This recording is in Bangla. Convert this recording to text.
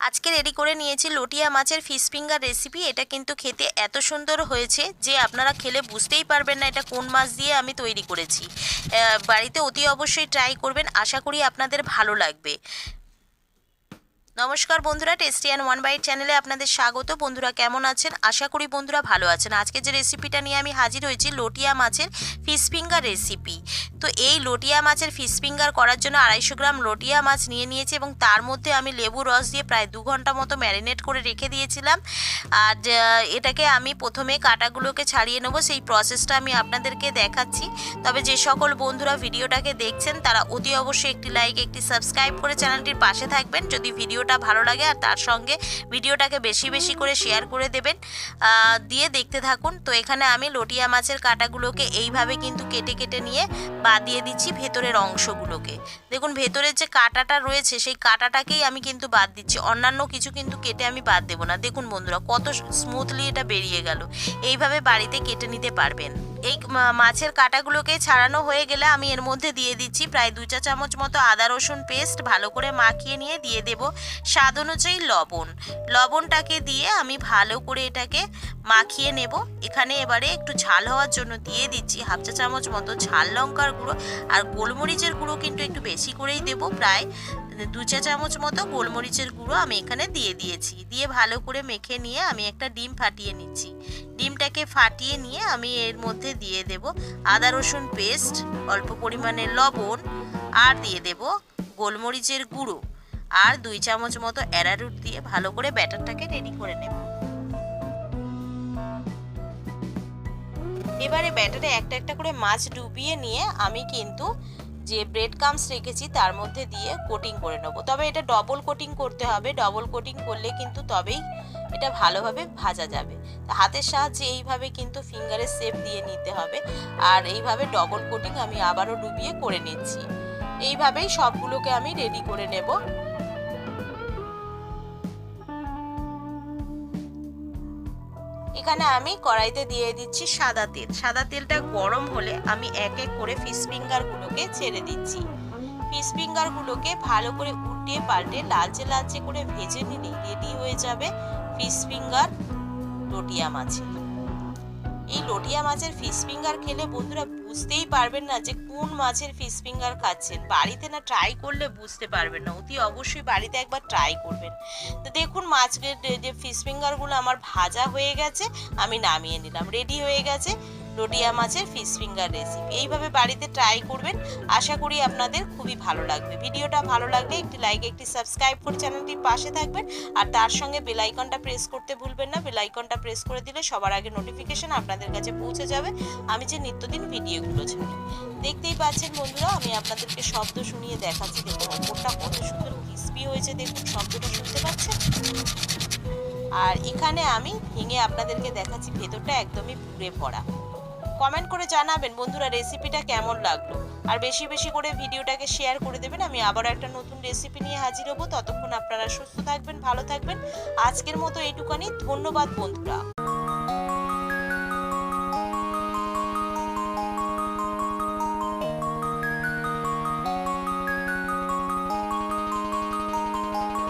আজকে রেডি করে নিয়েছি লটিয়া মাছের ফিশ ফিঙ্গার রেসিপি এটা কিন্তু খেতে এত সুন্দর হয়েছে যে আপনারা খেলে বুঝতেই পারবেন না এটা কোন মাছ দিয়ে আমি তৈরি করেছি। বাড়িতে অতি অবশ্যই ট্রাই করবেন। আশা করি আপনাদের ভালো লাগবে। নমস্কার বন্ধুরা টেস্টি অ্যান্ড ওয়ান বাইট চ্যানেলে আপনাদের স্বাগত। বন্ধুরা, কেমন আছেন? আশা করি বন্ধুরা ভালো আছেন। আজকে যে রেসিপিটা নিয়ে আমি হাজির হয়েছি, লটিয়া মাছের ফিশ ফিঙ্গার রেসিপি তো এই লটিয়া মাছের ফিশ ফিঙ্গার করার জন্য আড়াইশো গ্রাম লটিয়া মাছ নিয়ে নিয়েছি এবং তার মধ্যে আমি লেবু রস দিয়ে প্রায় দু ঘণ্টা মতো ম্যারিনেট করে রেখে দিয়েছিলাম। আর এটাকে আমি প্রথমে কাটাগুলোকে ছাড়িয়ে নেব। সেই প্রসেসটা আমি আপনাদেরকে দেখাচ্ছি। তবে যে সকল বন্ধুরা ভিডিওটাকে দেখছেন, তারা অতি অবশ্যই একটি লাইক একটি সাবস্ক্রাইব করে চ্যানেলটির পাশে থাকবেন। যদি ভিডিওটা ভালো লাগে আর তার সঙ্গে ভিডিওটাকে বেশি বেশি করে শেয়ার করে দেবেন। দিয়ে দেখতে থাকুন। তো এখানে আমি লটিয়া মাছের কাটাগুলোকে এইভাবে কিন্তু কেটে কেটে নিয়ে বাদ দিয়ে দিচ্ছি ভেতরের অংশগুলোকে। দেখুন, ভেতরের যে কাটাটা রয়েছে, সেই কাটাটাকেই আমি কিন্তু বাদ দিচ্ছি। অন্যান্য কিছু কিন্তু কেটে আমি বাদ দেবো না। দেখুন বন্ধুরা, কত স্মুথলি এটা বেরিয়ে গেল। এইভাবে বাড়িতে কেটে নিতে পারবেন। এই মাছের কাটাগুলোকে ছাড়ানো হয়ে গেলে আমি এর মধ্যে দিয়ে দিচ্ছি প্রায় দু চা চামচ মতো আদা রসুন পেস্ট ভালো করে মাখিয়ে নিয়ে দিয়ে দেব। স্বাদ অনুযায়ী লবণ। লবণটাকে দিয়ে আমি ভালো করে এটাকে মাখিয়ে নেব। এখানে এবারে একটু ঝাল হওয়ার জন্য দিয়ে দিচ্ছি হাফ চা চামচ মতো ঝাল লঙ্কার গুঁড়ো। আর গোলমরিচের গুঁড়ো কিন্তু একটু বেশি করেই দেব। প্রায় দু চা চামচ মতো গোলমরিচের গুঁড়ো আমি এখানে দিয়ে দিয়েছি। দিয়ে ভালো করে মেখে নিয়ে আমি একটা ডিম ফাটিয়ে নিচ্ছি। ডিমটাকে ফাটিয়ে নিয়ে আমি এর মধ্যে দিয়ে দেব আদা রসুন পেস্ট, অল্প পরিমাণে লবণ, আর দিয়ে দেব গোলমরিচের গুঁড়ো। আর দুই চামচ মতো অ্যারারুট দিয়ে ভালো করে ব্যাটারটাকে রেডি করে নেব। এবারে ব্যাটারে একটা একটা করে মাছ ডুবিয়ে নিয়ে আমি কিন্তু যে ব্রেড কামস রেখেছি তার মধ্যে দিয়ে কোটিং করে নেব। তবে এটা ডবল কোটিং করতে হবে। ডবল কোটিং করলে কিন্তু তবেই এটা ভালোভাবে ভাজা যাবে। হাতের সাহায্যে এইভাবে কিন্তু ফিঙ্গারের শেপ দিয়ে নিতে হবে। আর এইভাবে ডবল কোটিং আমি আবারও ডুবিয়ে করে নিচ্ছি। এইভাবেই সবগুলোকে আমি রেডি করে নেব। এখানে আমি কড়াইতে দিয়ে দিচ্ছি সাদা তেল। সাদা তেলটা গরম হলে আমি এক এক করে ফিশ ফিঙ্গারগুলোকে ছেড়ে দিচ্ছি। ফিশ ফিঙ্গারগুলোকে ভালো করে উল্টে পাল্টে লালচে লালচে করে ভেজে নিলেই রেডি হয়ে যাবে ফিশ ফিঙ্গার লটিয়া মাছের এই লটিয়া মাছের ফিশ ফিঙ্গার খেলে বন্ধুরা বুঝতেই পারবেন না যে কোন মাছের ফিশ ফিঙ্গার খাচ্ছেন। বাড়িতে না ট্রাই করলে বুঝতে পারবেন না। অতি অবশ্যই বাড়িতে একবার ট্রাই করবেন। তো দেখুন মাছের যে ফিশ ফিঙ্গারগুলো আমার ভাজা হয়ে গেছে, আমি নামিয়ে নিলাম। রেডি হয়ে গেছে। লোটিয়া মাছের ফিশ ফিঙ্গার রেসিপি এইভাবে বাড়িতে ট্রাই করবেন, আশা করি আপনাদের খুবই ভালো লাগবে। ভিডিওটা ভালো লাগলে একটি লাইক একটি সাবস্ক্রাইব করে চ্যানেলটির পাশে থাকবেন, আর তার সঙ্গে বেলাইকনটা প্রেস করতে ভুলবেন না। বেলাইকনটা প্রেস করে দিলে সবার আগে নোটিফিকেশন আপনাদের কাছে পৌঁছে যাবে। আমি যে নিত্যদিন ভিডিওগুলো ছাড়ি। দেখতেই পাচ্ছেন বন্ধুরা, আমি আপনাদেরকে শব্দ শুনিয়ে দেখাচ্ছি। দেখুন ওপরটা কত সুন্দর ক্রিসপি হয়েছে। দেখুন, শব্দটা শুনতে পাচ্ছেন? আর এখানে আমি ভেঙে আপনাদেরকে দেখাচ্ছি, ভেতরটা একদমই পুড়ে ভরা। কমেন্ট করে জানাবেন, বন্ধুরা রেসিপিটা কেমন লাগল? আর বেশি বেশি করে ভিডিওটাকে শেয়ার করে দেবেন। আমি আবার একটা নতুন রেসিপি নিয়ে হাজির হব। ততক্ষণ আপনারা সুস্থ থাকবেন, ভালো থাকবেন। আজকের মতো এইটুকানি। ধন্যবাদ, বন্ধুরা।